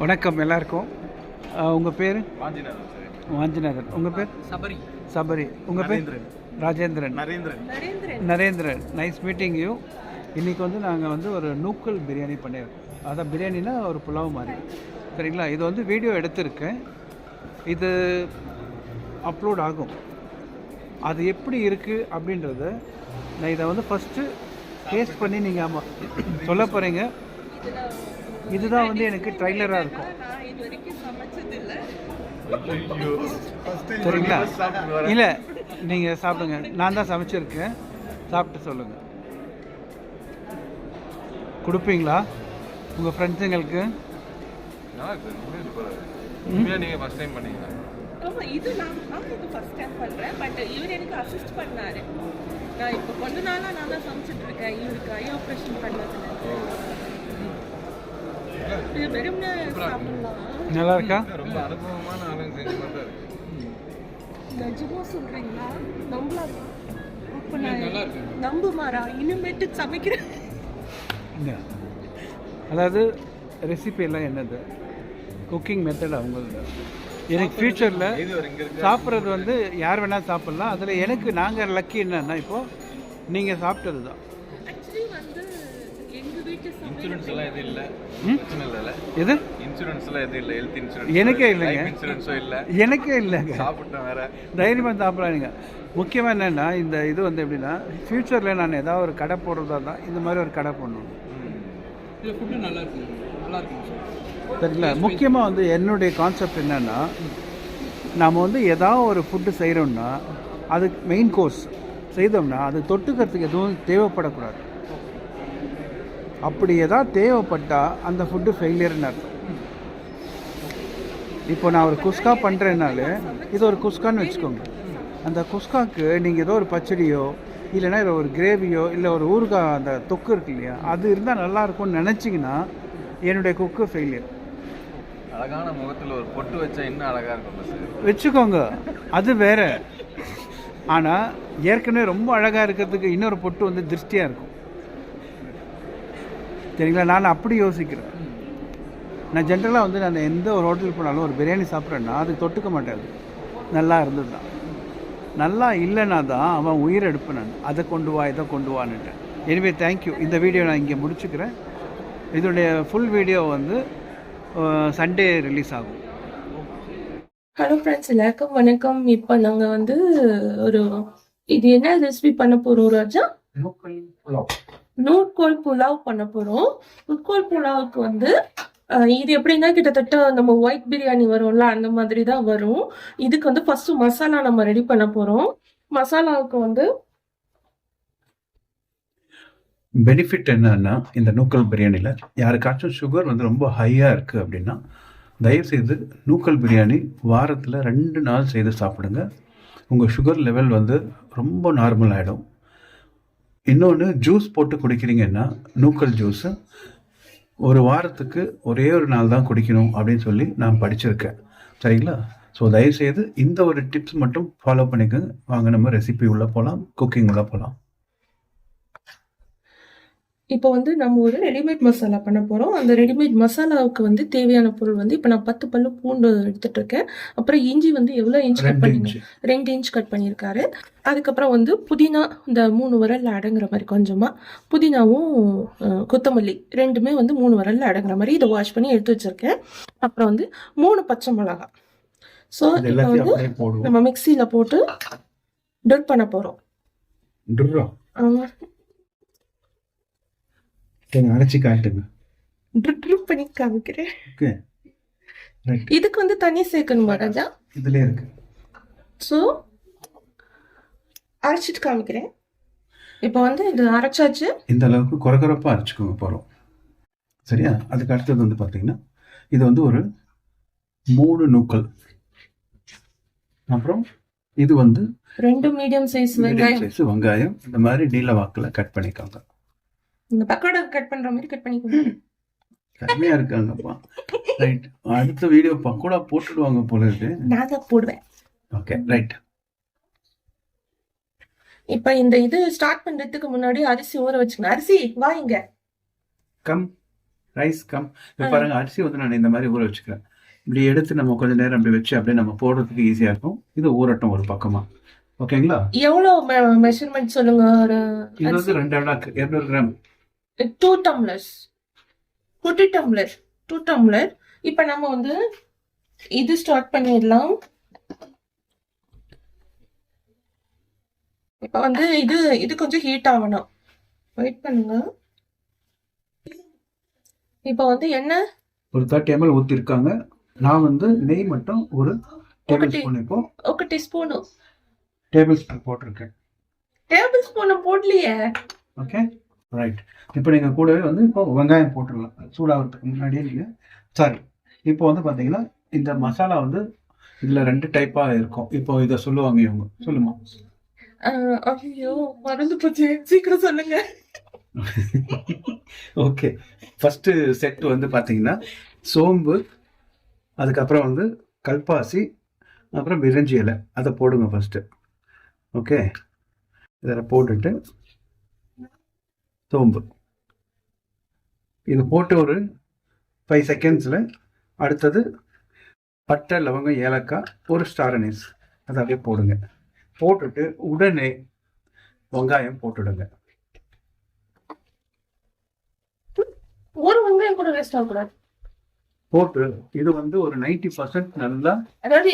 வணக்கம் எல்லாருக்கும். உங்கள் பேர்? வாஞ்சிநாதன் உங்கள் பேர்? சபரி. சபரி. உங்கள் பேர்? Narendran. Rajendran. Narendran. Narendran. Nice meeting you இன்றைக்கி வந்து நாங்கள் வந்து ஒரு நூக்கல் பிரியாணி பண்ணியிருக்கோம் அதான் பிரியாணினா ஒரு புலாவ் மாதிரி. சரிங்களா? இது வந்து வீடியோ எடுத்திருக்கேன். இது அப்லோட் ஆகும். அது எப்படி இருக்குது அப்படின்றத நான் இதை வந்து ஃபஸ்ட்டு டேஸ்ட் பண்ணி நீங்கள் ஆமாம் சொல்ல போகிறீங்க இதுதான் வந்து எனக்கு ட்ரைலராக இருக்கும். சரிங்களா இல்லை நீங்கள் சாப்பிடுங்க. நான் தான் சமைச்சிருக்கேன். சாப்பிட்டு சொல்லுங்கள் கொடுப்பீங்களா? உங்கள் ஃப்ரெண்ட்ஸுங்களுக்கு நல்லா இருக்கு உண்மையா சூப்பரா இருக்கு. உண்மையா நீங்க ஃபர்ஸ்ட் டைம் பண்ணீங்களா? ஆமா இது நான் நான் இது ஃபர்ஸ்ட் டைம் பண்றேன். பட் இவர் எனக்கு அசிஸ்ட் பண்ணாரு. நான் இப்போ கொஞ்ச நாளா நான் தான் சமைச்சிட்டு இருக்கேன். இவருக்கு ஐ ஆப்ரேஷன் பண்ணதுல. நல்லா இருக்கா ரொம்ப அனுபவமான ஆளுங்க செஞ்ச மாதிரி தான் இருக்கு. நிஜமா சொல்றீங்களா? நம்பலாம் அப்ப நான் நம்பு மாறா இனிமேட்டு சமைக்கிறேன். அதாவது ரெசிபி எல்லாம் என்னது? குக்கிங் மெத்தட் அவங்களது. எனக்கு ஃப்யூச்சரில் சாப்பிட்றது வந்து யார் வேணால் சாப்பிட்லாம். அதில் எனக்கு நாங்கள் லக்கி என்னன்னா இப்போது நீங்கள் சாப்பிட்டது தான் இன்சூரன்ஸ் எல்லாம் எதுவும் இல்ல. ம்? பிரச்சனை இல்லைல்ல எது? இன்சூரன்ஸ் எல்லாம் எதுவும் இல்ல. ஹெல்த் இன்சூரன்ஸ் எனக்கே இல்லைங்க. இன்சூரன்ஸும் இல்ல. எனக்கே இல்லைங்க. சாப்பிட்டேன் வேற. தைரியமாக சாப்பிட்றாங்க முக்கியமாக என்னென்னா இந்த இது வந்து எப்படின்னா ஃப்யூச்சரில் நான் ஏதாவது ஒரு கடை போடுறதா தான் இந்த மாதிரி ஒரு கடை பண்ணணும் இல்லை ஃபுட்டு நல்லா இருக்குங்க. நல்லா இருக்குங்க சார் சரிங்களா முக்கியமாக வந்து என்னுடைய கான்செப்ட் என்னென்னா நாம் வந்து ஏதாவது ஒரு ஃபுட்டு செய்கிறோம்னா அதுக்கு மெயின் கோர்ஸ் செய்தோம்னா அது தொட்டுக்கிறதுக்கு எதுவும் தேவைப்படக்கூடாது. அப்படி ஏதாவது தேவைப்பட்டால் அந்த ஃபுட்டு ஃபெயிலியர்னு அர்த்தம். இப்போ நான் ஒரு குஸ்கா பண்ணுறேன்னாலே இது ஒரு குஸ்கான்னு வச்சுக்கோங்க. அந்த குஸ்காக்கு நீங்கள் ஏதோ ஒரு பச்சடியோ இல்லைன்னா இல்லை ஒரு கிரேவியோ இல்லை ஒரு ஊறுகாய் அந்த தொக்கு இருக்கு இல்லையா அது இருந்தால் நல்லா இருக்கும்னு நினச்சிங்கன்னா என்னுடைய குக்கு ஃபெயிலியர் அழகான முகத்துல ஒரு பொட்டு வச்சா இன்னும் அழகா இருக்கும் வச்சுக்கோங்க. அது வேற. ஆனால் ஏற்கனவே ரொம்ப அழகாக இருக்கிறதுக்கு இன்னொரு பொட்டு வந்து திருஷ்டியாக இருக்கும். சரிங்களா நான் அப்படி யோசிக்கிறேன். நான் ஜென்ரலாக வந்து நான் எந்த ஒரு ஹோட்டல் போனாலும் ஒரு பிரியாணி சாப்பிட்றேன்னா அது தொட்டுக்க மாட்டேன் நல்லா இருந்தது தான் நல்லா இல்லைன்னா தான் அவன் உயிர் எடுப்பேன் நான். அதை கொண்டு வா இதை கொண்டு வான்னுட்டேன். எனவே தேங்க்யூ இந்த வீடியோ நான் இங்கே முடிச்சுக்கிறேன். இதனுடைய ஃபுல் வீடியோ வந்து சண்டே ரிலீஸ் ஆகும். ஹலோ ஃப்ரெண்ட்ஸ் எல்லாருக்கும் வணக்கம். இப்போ நாங்கள் வந்து ஒரு இது என்ன ரெசிபி பண்ண போகிறோம் ராஜா? நூட்கோல் புலாவ் பண்ண போகிறோம் நூட்கோல் புலாவுக்கு வந்து இது எப்படின்னா கிட்டத்தட்ட நம்ம ஒயிட் பிரியாணி வரும்ல அந்த மாதிரி தான் வரும். இதுக்கு வந்து ஃபர்ஸ்ட் மசாலா நம்ம ரெடி பண்ண போகிறோம் மசாலாவுக்கு வந்து பெனிஃபிட் என்னன்னா இந்த நூக்கல் பிரியாணியில் யாருக்காச்சும் சுகர் வந்து ரொம்ப ஹையாக இருக்குது அப்படின்னா தயவுசெய்து நூக்கல் பிரியாணி வாரத்தில் ரெண்டு நாள் செய்து சாப்பிடுங்க. உங்கள் சுகர் லெவல் வந்து ரொம்ப நார்மல் ஆகிடும் இன்னொன்று ஜூஸ் போட்டு குடிக்கிறீங்கன்னா நூக்கல் ஜூஸு ஒரு வாரத்துக்கு ஒரே ஒரு நாள் தான் குடிக்கணும் அப்படின்னு சொல்லி நான் படிச்சிருக்கேன். சரிங்களா? ஸோ தயவுசெய்து இந்த ஒரு டிப்ஸ் மட்டும் ஃபாலோ பண்ணிக்கோங்க. வாங்க நம்ம ரெசிபி உள்ளே போகலாம் குக்கிங் உள்ளே போகலாம் இப்போ வந்து நம்ம ஒரு ரெடிமேட் மசாலா பண்ண போகிறோம் அந்த ரெடிமேட் மசாலாவுக்கு வந்து தேவையான பொருள் வந்து இப்போ நான் பத்து பல்லு பூண்டு எடுத்துட்டு இருக்கேன். அப்புறம் இஞ்சி வந்து எவ்வளோ இன்ச் கட் பண்ணீங்க ரெண்டு இன்ச் கட் பண்ணியிருக்காரு. அதுக்கப்புறம் வந்து புதினா இந்த மூணு விரல்ல அடங்குற மாதிரி கொஞ்சமாக புதினாவும் கொத்தமல்லி ரெண்டுமே வந்து மூணு விரல்ல அடங்குற மாதிரி இதை வாஷ் பண்ணி எடுத்து வச்சிருக்கேன். அப்புறம் வந்து மூணு பச்சை மிளகாய் ஸோ இது இப்போ வந்து நம்ம மிக்சியில் போட்டு டொட் பண்ண போகிறோம் டுர்ரா சரி அரைச்சி காட்டுங்க. ட்ரிப் பண்ணி காமிக்கிறேன். ஓகே இதுக்கு வந்து தண்ணி சேர்க்கணுமா ராஜா? இதுலேயே இருக்கு. ஸோ அரைச்சிட்டு காமிக்கிறேன். இப்போ வந்து இது அரைச்சாச்சு. இந்த அளவுக்கு குறகுறப்பாக அரைச்சிக்கோங்க போகிறோம் சரியா? அதுக்கு அடுத்தது வந்து பார்த்தீங்கன்னா இது வந்து ஒரு மூணு நூக்கல் அப்புறம் இது வந்து ரெண்டு மீடியம் சைஸ் வெங்காயம். சைஸ் வெங்காயம். இந்த மாதிரி நீல வாக்கில் கட் பண்ணிக்கோங்க. இந்த பக்கோடா கட் பண்ற மாதிரி கட் பண்ணிக்கோங்க. கம்மியாக இருக்காங்கப்பா. ரைட் அடுத்த வீடியோ பக்கோடா போட்டுடுவாங்க போல இருக்கு. நான் தான் போடுவேன். ஓகே ரைட் இப்போ இந்த இது ஸ்டார்ட் பண்றதுக்கு முன்னாடி அரிசி ஊற வச்சுக்கணும். அரிசி வா இங்க. கம் ரைஸ் கம் இப்ப பாருங்க அரிசி வந்து நான் இந்த மாதிரி ஊற வச்சுக்கிறேன். இப்படி எடுத்து நம்ம கொஞ்ச நேரம் அப்படி வச்சு அப்படியே நம்ம போடுறதுக்கு ஈஸியா இருக்கும். இது ஊறட்டும் ஒரு பக்கமா. ஓகேங்களா எவ்வளவு மெஷர்மெண்ட் சொல்லுங்க ஒரு இது வந்து ரெண்டு அழாக்கு இருநூறு கிராம். டூ டம்ளர்ஸ் குட்டி டம்ளர் டூ டம்ளர் இப்போ நம்ம வந்து இது ஸ்டார்ட் பண்ணிடலாம். இப்போ வந்து இது இது கொஞ்சம் ஹீட் ஆகணும். வெயிட் பண்ணுங்க. இப்போ வந்து என்ன? ஒரு தேர்ட்டி எம்எல் ஊற்றிருக்காங்க நான் வந்து நெய் மட்டும் ஒரு டேபிள் ஸ்பூன் இப்போ. ஒரு டீஸ்பூன் டேபிள் ஸ்பூன் போட்டிருக்கேன். டேபிள் ஸ்பூன் போடலையே. ஓகே ரைட் இப்போ நீங்கள் கூடவே வந்து இப்போ வெங்காயம் போட்டுடலாம். சூடாகிறதுக்கு முன்னாடியே நீங்கள் சாரி இப்போ வந்து பார்த்தீங்கன்னா இந்த மசாலா வந்து இதில் ரெண்டு டைப்பாக இருக்கும். இப்போ இதை சொல்லுவாங்க இவங்க. சொல்லுமா? ஐயோ மறந்து போச்சு. சீக்கிரம் சொல்லுங்க. ஓகே ஃபஸ்ட்டு செட் வந்து பார்த்தீங்கன்னா சோம்பு அதுக்கப்புறம் வந்து கல்பாசி அப்புறம் விரஞ்சி இலை. அதை போடுங்க ஃபஸ்ட்டு ஓகே இதில் போட்டுட்டு சோம்பு. இது போட்டு ஒரு ஃபைவ் செகண்ட்ஸில் அடுத்தது பட்டை லவங்கம் ஏலக்காய் ஒரு ஸ்டார் அனீஸ் அதை அப்படியே போடுங்க. போட்டுட்டு உடனே வெங்காயம் போட்டுடுங்க. ஒரு வெங்காயம் கூட வேஸ்ட் ஆகக்கூடாது. போட்டு இது வந்து ஒரு நைன்டி பர்சன்ட் நல்லா அதாவது.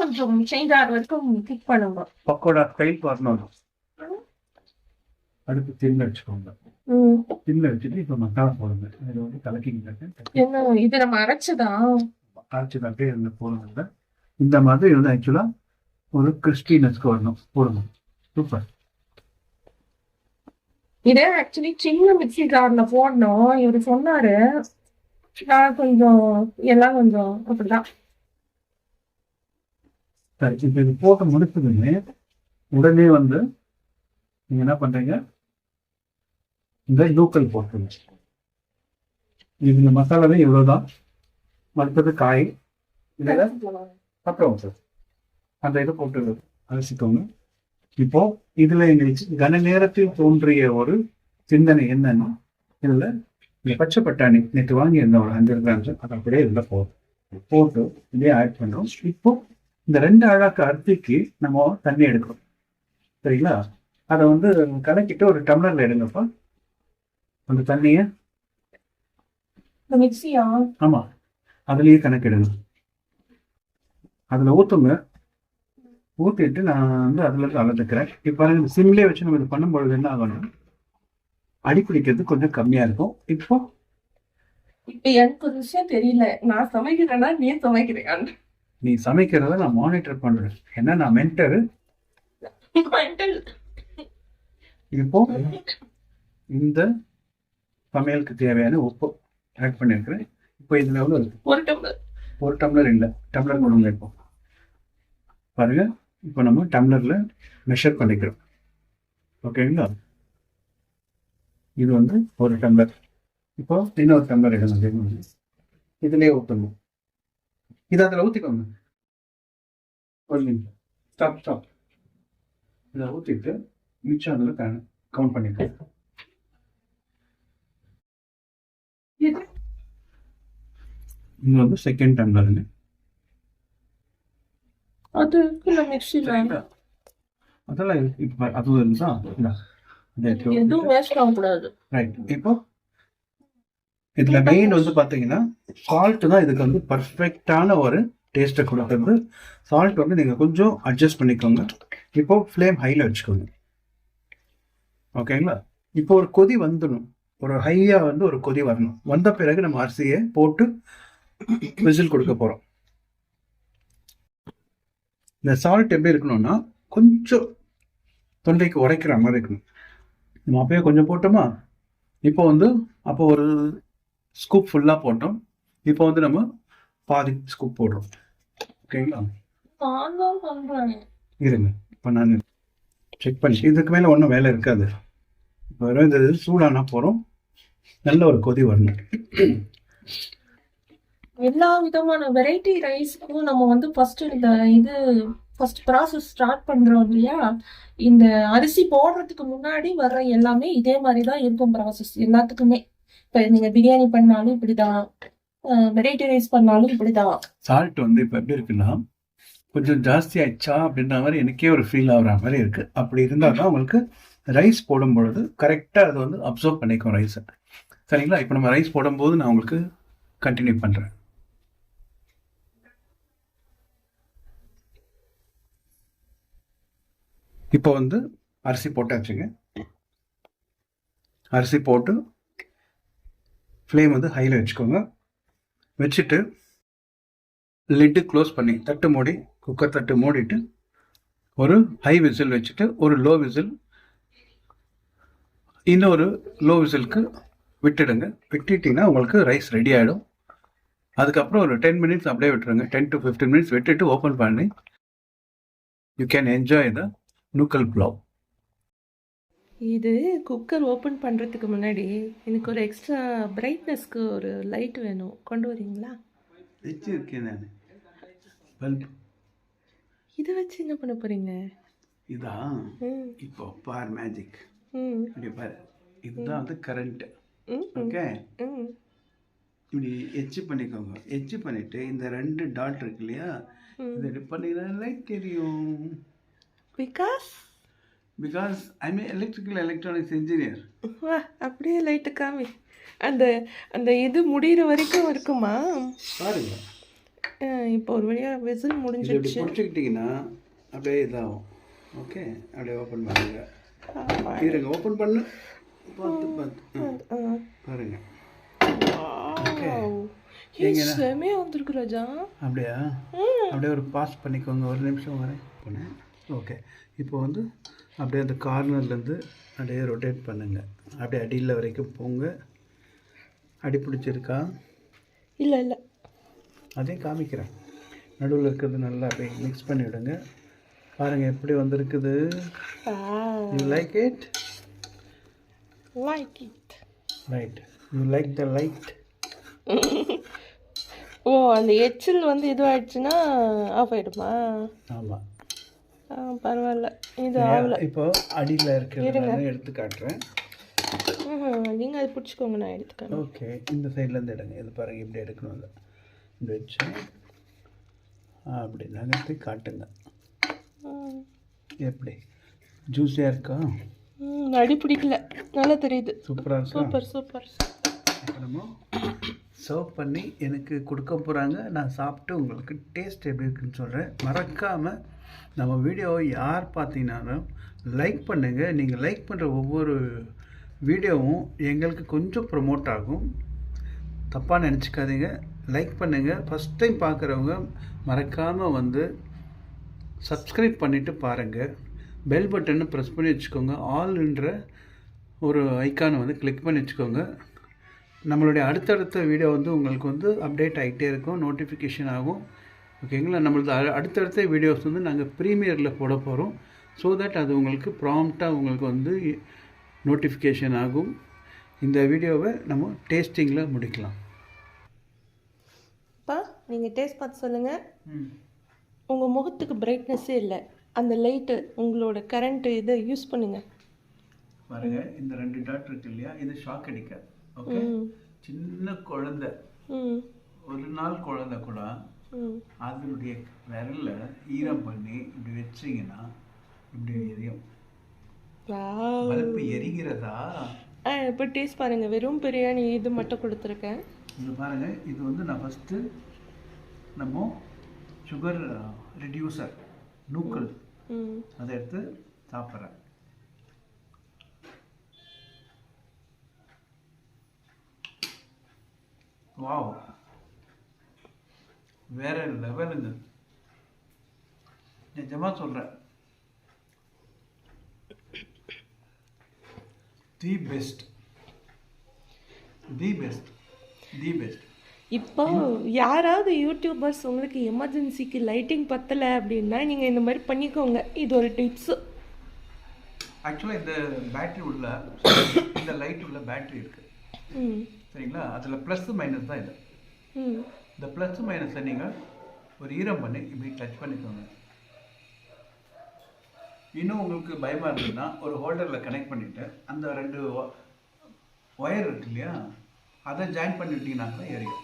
கொஞ்சம் சேஞ்ச் ஆகிற வரைக்கும் குக் பண்ணுங்க. பக்கோடா ஸ்டைல் வரணும். அடுத்து தின்ன வச்சுக்கோங்க. தின்ன வச்சுட்டு இப்போ மசாலா போடுங்க. இது வந்து கலக்கிங்க. இது நம்ம அரைச்சதா? அரைச்சி அப்படியே இருந்து போடுங்க. இந்த மாதிரி வந்து ஆக்சுவலாக ஒரு கிறிஸ்டினஸ்க்கு வரணும். போடுங்க. சூப்பர் இதே ஆக்சுவலி சின்ன மிக்ஸி ஜார்ல போடணும். இவரு சொன்னாரு. நான் கொஞ்சம் எல்லாம் கொஞ்சம் அப்படிதான். சரி இப்போ இது போட்டு முடிச்சதுமே உடனே வந்து நீங்க என்ன பண்றீங்க? இந்த லூக்கல் போட்டுருங்க இது இந்த மசாலாவே இவ்வளவுதான். மற்றது காய். இதில் அப்புறம் சார் அந்த இதை போட்டு அரிசிக்கோங்க இப்போ இதுல எங்களுக்கு கன நேரத்தில் தோன்றிய ஒரு சிந்தனை என்னன்னா இதுல இந்த பச்சை பட்டாணி நேற்று வாங்கி இருந்த ஒரு ஹண்ட்ரட் கிராம்ஸ் அதை அப்படியே இதுல போதும் போட்டு இதே ஆட் பண்றோம். இப்போ இந்த ரெண்டு அழாக்கு அரிசிக்கு நம்ம தண்ணி எடுக்கிறோம். சரிங்களா? அதை வந்து கலக்கிட்டு ஒரு டம்ளர்ல எடுங்கப்பா. அந்த தண்ணியை ஆமா. அதுலயே கணக்கெடுங்க அதுல ஊத்துங்க. ஊத்திட்டு நான் வந்து அதுல இருந்து அளந்துக்கிறேன். இப்ப பாருங்க சிம்லேயே வச்சு நம்ம இது பண்ணும்பொழுது என்ன ஆகணும்? அடி பிடிக்கிறது கொஞ்சம் கம்மியா இருக்கும். இப்போ இப்ப எனக்கு ஒரு விஷயம் தெரியல. நான் சமைக்கிறேன்னா நீ சமைக்கிறேன் நீ சமைக்கிறத நான் மானிட்டர் பண்றேன். ஏன்னா நான் மென்டர் இப்போ இந்த சமையலுக்கு தேவையான உப்பு ஆட் பண்ணிருக்கிறேன் இப்போ இதுல எவ்வளவு இருக்கு ஒரு டம்ளர். ஒரு டம்ளர் இல்லை. டம்ளர் கொடுங்க இப்போ பாருங்க. இப்போ நம்ம டம்ளர்ல மெஷர் பண்ணிக்கிறோம். ஓகேங்களா? இது வந்து ஒரு டம்ளர். இப்போ இன்னொரு டம்ளர் எடுங்க இதுலயே ஊற்றணும் இது அதில் ஊற்றிக்கோங்க ஒரு நிமிஷம். ஸ்டாப் ஸ்டாப் இதை ஊற்றிட்டு மிச்சம் அதில் கவுண்ட் பண்ணிக்கோங்க இது இது வந்து செகண்ட் டம்ளருங்க அது மிக்ஸில சரிங்களா? அதெல்லாம். இப்ப அதுவும் இருந்தா எதுவும். வேஸ்ட் ஆகக்கூடாது ரைட் இப்போ இதுல மெயின் வந்து பாத்தீங்கன்னா சால்ட் தான் இதுக்கு வந்து பர்ஃபெக்டான ஒரு டேஸ்ட்டை கொடுக்குறது. சால்ட் வந்து நீங்க கொஞ்சம் அட்ஜஸ்ட் பண்ணிக்கோங்க. இப்போ ஃப்ளேம் ஹைல வச்சுக்கோங்க. ஓகேங்களா இப்போ ஒரு கொதி வந்துடும். ஒரு ஹையா வந்து ஒரு கொதி வரணும். வந்த பிறகு நம்ம அரிசியை போட்டு விசில் கொடுக்க போறோம். இந்த சால்ட் எப்படி இருக்கணும்னா கொஞ்சம் தொண்டைக்கு உரைக்கிற மாதிரி இருக்கணும். நம்ம அப்பயே கொஞ்சம் போட்டோமா? இப்போ வந்து அப்போ ஒரு ஸ்கூப் ஃபுல்லாக போட்டோம். இப்போ வந்து நம்ம பாதி ஸ்கூப் போடுறோம். ஓகேங்களா? இருங்க இப்போ நான் செக் பண்ணி இதுக்கு மேலே ஒன்றும் வேலை இருக்காது. இப்போ வெறும் இந்த சூடானா போகிறோம் நல்ல ஒரு கொதி வரணும். எல்லா விதமான வெரைட்டி ரைஸ்க்கும் நம்ம வந்து ஃபர்ஸ்ட் இந்த இது ஃபர்ஸ்ட் ப்ராசஸ் ஸ்டார்ட் பண்றோம் இல்லையா? இந்த அரிசி போடுறதுக்கு முன்னாடி வர்ற எல்லாமே இதே மாதிரி தான் இருக்கும் ப்ராசஸ் எல்லாத்துக்குமே. இப்போ நீங்கள் பிரியாணி பண்ணாலும் இப்படி தான் வெரைட்டி ரைஸ் பண்ணாலும் இப்படி தான் சால்ட் வந்து இப்போ எப்படி இருக்குன்னா கொஞ்சம் ஜாஸ்தி ஆயிடுச்சா அப்படின்ற மாதிரி எனக்கே ஒரு ஃபீல் ஆகிற மாதிரி இருக்கு. அப்படி இருந்தால் தான் உங்களுக்கு ரைஸ் போடும்பொழுது கரெக்டாக அது வந்து அப்சர்வ் பண்ணிக்கும் ரைஸை சரிங்களா? இப்போ நம்ம ரைஸ் போடும்போது நான் உங்களுக்கு கண்டினியூ பண்ணுறேன் இப்போ வந்து அரிசி போட்டாச்சுங்க. அரிசி போட்டு ஃப்ளேம் வந்து ஹையில் வச்சுக்கோங்க. வச்சுட்டு லிட்டு க்ளோஸ் பண்ணி தட்டு மூடி குக்கர் தட்டு மூடிட்டு ஒரு ஹை விசில் வச்சுட்டு ஒரு லோ விசில் இன்னொரு லோ விசிலுக்கு விட்டுடுங்க. விட்டுட்டிங்கன்னா உங்களுக்கு ரைஸ் ரெடி ஆகிடும் அதுக்கப்புறம் ஒரு டென் மினிட்ஸ் அப்படியே விட்டுருங்க. டென் டு ஃபிஃப்டீன் மினிட்ஸ் விட்டுட்டு ஓப்பன் பண்ணி you can enjoy the nookal pulao இது குக்கர் ஓப்பன் பண்ணுறதுக்கு முன்னாடி எனக்கு ஒரு எக்ஸ்ட்ரா பிரைட்னஸ்க்கு ஒரு லைட் வேணும். கொண்டு வரீங்களா? வச்சிருக்கேன் நான். பல்ப் இதை வச்சு என்ன பண்ண போகிறீங்க இதான் இப்போ பார் மேஜிக் இப்படி பாரு. இதுதான் வந்து கரண்ட் ம் ஓகே இப்படி எச்சு பண்ணிக்கோங்க. எச்சு பண்ணிட்டு இந்த ரெண்டு டாட் இருக்கு இல்லையா? இதை பண்ணிங்கன்னா லைட் தெரியும் because because I mean electrical electronics engineer வா அப்படியே லைட்டு காமி. அந்த அந்த இது முடிகிற வரைக்கும் இருக்குமா? பாருங்க. இப்போ ஒரு வழியாக விசில் முடிஞ்சிடுச்சு. பிடிச்சிக்கிட்டிங்கன்னா அப்படியே இதாகும். ஓகே அப்படியே ஓப்பன் பண்ணுங்க. இருங்க ஓப்பன் பண்ணு. பார்த்து பார்த்து. பாருங்க. Wow. ஏய், செமையா வந்திருக்கு ராஜா. அப்படியா? அப்படியே ஒரு பாஸ் பண்ணிக்கோங்க. ஒரு நிமிஷம் வரேன். பண்ணேன் ஓகே இப்போ வந்து அப்படியே அந்த கார்னர்லேருந்து அப்படியே ரொட்டேட் பண்ணுங்க. அப்படியே அடியில் வரைக்கும் போங்க. அடி பிடிச்சிருக்கா? இல்லை இல்லை. அதே காமிக்கிறேன். நடுவில் இருக்கிறது நல்லா அப்படியே மிக்ஸ் பண்ணி விடுங்க பாருங்கள் எப்படி வந்திருக்குது? You like it like it right you like the light oh அந்த எச்சில் வந்து இதுவாயிடுச்சுன்னா ஆஃப் ஆயிடுமா? ஆமாம் பரவாயில்ல. இது ஆகல இப்போ அடியில் இருக்கிறத எடுத்து காட்டுறேன். நீங்கள் அது பிடிச்சிக்கோங்க நான் எடுத்துக்கிறேன் ஓகே இந்த சைட்லேருந்து எடுங்க. இது பாருங்கள் இப்படி எடுக்கணும் அதை. இப்படி வச்சு அப்படி நகர்த்தி காட்டுங்க. எப்படி? ஜூஸியாக இருக்கா? அடி பிடிக்கல. நல்லா தெரியுது. சூப்பராக சூப்பர் சூப்பர் அப்புறமா சர்வ் பண்ணி எனக்கு கொடுக்க போகிறாங்க நான் சாப்பிட்டு உங்களுக்கு டேஸ்ட் எப்படி இருக்குன்னு சொல்கிறேன் மறக்காமல் நம்ம வீடியோவை யார் பார்த்தீங்கன்னாலும் லைக் பண்ணுங்கள் நீங்கள் லைக் பண்ணுற ஒவ்வொரு வீடியோவும் எங்களுக்கு கொஞ்சம் ப்ரொமோட் ஆகும். தப்பாக நினச்சிக்காதீங்க. லைக் பண்ணுங்கள் ஃபஸ்ட் டைம் பார்க்குறவங்க மறக்காமல் வந்து சப்ஸ்கிரைப் பண்ணிவிட்டு பாருங்கள் பெல் பட்டனை ப்ரெஸ் பண்ணி வச்சுக்கோங்க. ஆல்ன்ற ஒரு ஐக்கானை வந்து கிளிக் பண்ணி வச்சுக்கோங்க. நம்மளுடைய அடுத்தடுத்த வீடியோ வந்து உங்களுக்கு வந்து அப்டேட் ஆகிட்டே இருக்கும். நோட்டிஃபிகேஷன் ஆகும். ஓகேங்களா நம்மளது அடுத்தடுத்த வீடியோஸ் வந்து நாங்கள் ப்ரீமியரில் போட போகிறோம் ஸோ தட் அது உங்களுக்கு ப்ராம்ப்டாக உங்களுக்கு வந்து நோட்டிஃபிகேஷன் ஆகும். இந்த வீடியோவை நம்ம டேஸ்டிங்கில் முடிக்கலாம். அப்பா நீங்கள் டேஸ்ட் பார்த்து சொல்லுங்கள் உங்கள் முகத்துக்கு பிரைட்னஸ்ஸே இல்லை. அந்த லைட்டு உங்களோட கரண்ட் இதை யூஸ் பண்ணுங்க. பாருங்க இந்த ரெண்டு டாட் இருக்கு இல்லையா? இது ஷாக் அடிக்காது. ஓகே சின்ன குழந்தை. ஒரு நாள் குழந்தை கூட அதனுடைய விரல்ல ஈரம் பண்ணி இப்படி வச்சீங்கன்னா இப்படி எரியும். பல்பு எரிகிறதா? ஆ இப்போ டேஸ்ட் பாருங்கள் வெறும் பிரியாணி இது மட்டும் கொடுத்துருக்கேன். இது பாருங்க. இது வந்து நான் ஃபஸ்ட்டு நம்ம சுகர் ரெடியூசர் நூக்கல் அதை எடுத்து சாப்பிட்றேன். வாவ். வேற லெவலுங்க நிஜமா சொல்கிறேன் the best the best the best இப்போ யாராவது யூடியூபர்ஸ் உங்களுக்கு எமர்ஜென்சிக்கு லைட்டிங் பத்தலை அப்படின்னா நீங்கள் இந்த மாதிரி பண்ணிக்கோங்க. இது ஒரு டிப்ஸு ஆக்சுவலாக இந்த பேட்டரி உள்ள இந்த லைட் உள்ள பேட்டரி இருக்கு. ம். சரிங்களா? அதில் ப்ளஸ் மைனஸ் தான் இது. ம். இந்த ப்ளஸ் மைனஸை நீங்கள் ஒரு ஈரம் பண்ணி இப்படி டச் பண்ணிக்கோங்க. இன்னும் உங்களுக்கு பயமாக இருந்ததுன்னா ஒரு ஹோல்டரில் கனெக்ட் பண்ணிவிட்டு அந்த ரெண்டு ஒயர் இருக்கு இல்லையா? அதை ஜாயின் பண்ணிவிட்டீங்கன்னாக்கா ஏறியும்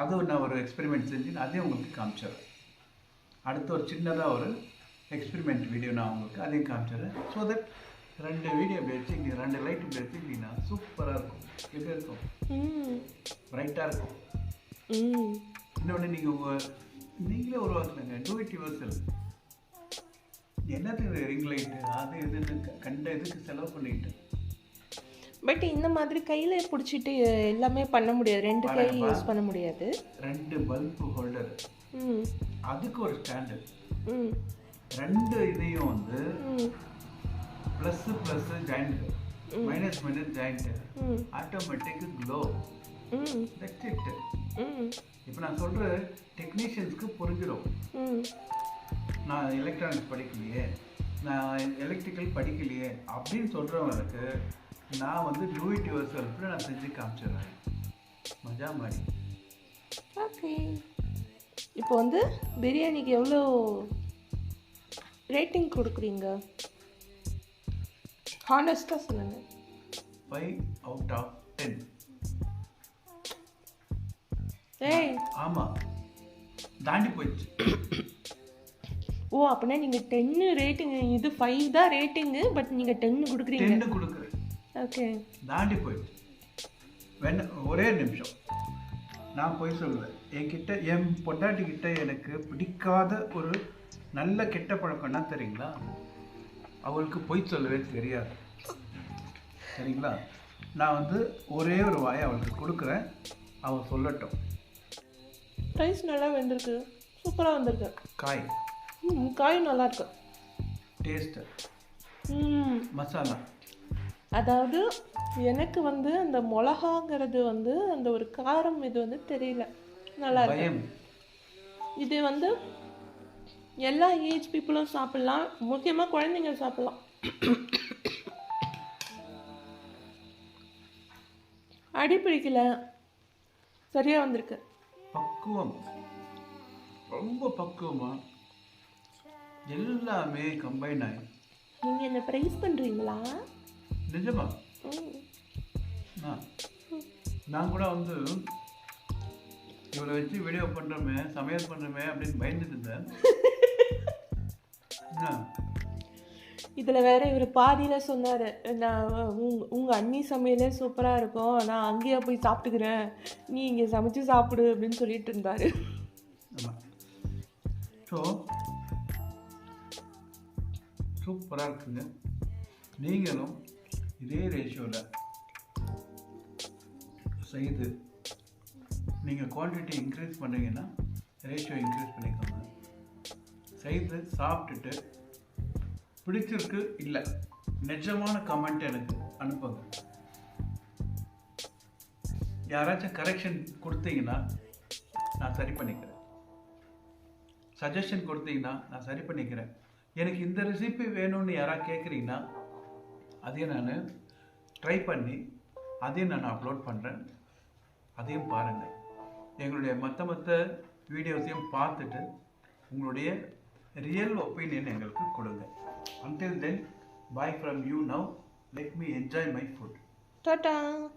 அது நான் ஒரு எக்ஸ்பெரிமெண்ட் செஞ்சு அதையும் உங்களுக்கு காமிச்சிடுறேன். அடுத்து ஒரு சின்னதாக ஒரு எக்ஸ்பெரிமெண்ட் வீடியோ நான் உங்களுக்கு அதையும் காமிச்சிடுறேன். ஸோ தட் ரெண்டு வீடியோ இப்படி வச்சுக்கிட்டீங்க ரெண்டு லைட் இப்படி வச்சுக்கிட்டீங்கன்னா சூப்பராக இருக்கும். எப்படி இருக்கும்? பிரைட்டாக இருக்கும். இன்னொன்று நீங்கள் உங்கள் நீங்களே உருவாக்குங்க டூ இட் யுவர் செல் என்னத்துக்கு ரிங் லைட்டு அது க- கண்ட இதுக்கு செலவு பண்ணிட்டு. பட் இந்த மாதிரி கையில் பிடிச்சிட்டு எல்லாமே பண்ண முடியாது. ரெண்டு கை. யூஸ் பண்ண முடியாது. ரெண்டு பல்பு ஹோல்டர் ம். அதுக்கு ஒரு ஸ்டாண்டு ம். ரெண்டு இதையும் வந்து plus plus joint minus minus joint automatic glow that's it ம். இப்போ நான் சொல்கிற டெக்னீஷியன்ஸ்க்கு புரிஞ்சிடும். ம். நான் எலக்ட்ரானிக்ஸ் படிக்கலையே. நான் எலக்ட்ரிக்கல் படிக்கலையே. அப்படின்னு சொல்கிறவங்களுக்கு நான் வந்து டூ இட் யுவர் செல்ஃபில் நான் செஞ்சு காமிச்சிடுறேன். மஜா மாதிரி ஓகே இப்போ வந்து பிரியாணிக்கு எவ்வளோ ரேட்டிங் கொடுக்குறீங்க? ஹானஸ்ட்டாக சொல்லுங்கள் ஃபைவ் அவுட் ஆஃப் டென் ஏய். ஆமாம் தாண்டி போயிடுச்சு. ஓ அப்படின்னா நீங்கள் டென்னு ரேட்டிங் இது ஃபைவ் தான் ரேட்டிங்கு பட் நீங்கள் டென்னு கொடுக்குறீங்க. டென்னு கொடுக்குறேன். ஓகே தாண்டி போயிடுச்சு. வெண்ண ஒரே நிமிஷம். நான் போய் சொல்லுவேன். என்கிட்ட என் பொண்டாட்டி கிட்ட எனக்கு பிடிக்காத ஒரு நல்ல கெட்ட பழக்கம்னா தெரியுங்களா? அவளுக்கு பொய் சொல்லவே தெரியாது. சரிங்களா? நான் வந்து ஒரே ஒரு வாயை அவளுக்கு கொடுக்குறேன். அவள் சொல்லட்டும். ரைஸ் நல்லா வெந்திருக்கு. சூப்பராக வந்திருக்கு. காய். ம் காயும் நல்லா இருக்கு டேஸ்ட்டு ம். மசாலா. அதாவது எனக்கு வந்து அந்த மிளகாங்கிறது வந்து அந்த ஒரு காரம் இது வந்து தெரியல. நல்லா இருக்கு இது வந்து எல்லா ஏஜ் பீப்புளும் சாப்பிடலாம். முக்கியமாக குழந்தைங்க சாப்பிடலாம். அடி பிடிக்கல. சரியாக வந்திருக்கு. பக்குவம். ரொம்ப பக்குவமா? எல்லாமே கம்பைன் ஆகி நீங்கள் என்ன ப்ரைஸ் பண்ணுறீங்களா நிஜமா. நான் கூட வந்து இவளை வச்சு வீடியோ பண்ணுறோமே சமையல் பண்ணுறோமே அப்படின்னு பயந்துட்டு இருந்தேன். என்ன? இதில் வேற இவர் பாதியில் சொன்னார். நான் உங் உங்கள் அண்ணி சமையலே சூப்பராக இருக்கும். நான் அங்கேயே போய் சாப்பிட்டுக்கிறேன். நீ இங்கே சமைச்சு சாப்பிடு அப்படின்னு சொல்லிட்டு இருந்தார். ஸோ சூப்பராக இருக்குங்க. நீங்களும் இதே ரேஷியோவில் செய்து நீங்கள் குவான்டிட்டி இன்க்ரீஸ் பண்ணுறீங்கன்னா ரேஷியோ இன்க்ரீஸ் பண்ணிக்கோங்க. செய்து சாப்பிட்டுட்டு பிடிச்சிருக்கு இல்லை நிஜமான கமெண்ட் எனக்கு அனுப்புங்க. யாராச்சும் கரெக்ஷன் கொடுத்தீங்கன்னா நான் சரி பண்ணிக்கிறேன். சஜஷன் கொடுத்தீங்கன்னா நான் சரி பண்ணிக்கிறேன். எனக்கு இந்த ரெசிபி வேணும்னு யாராவது கேட்குறீங்கன்னா அதையும் நான் ட்ரை பண்ணி அதையும் நான் அப்லோட் பண்ணுறேன் அதையும் பாருங்கள் எங்களுடைய மற்ற மற்ற வீடியோஸையும் பார்த்துட்டு உங்களுடைய ரியல் ஒப்பீனியன் எங்களுக்கு கொடுங்க. Until then, bye from you now. Let me enjoy my food. Ta-ta.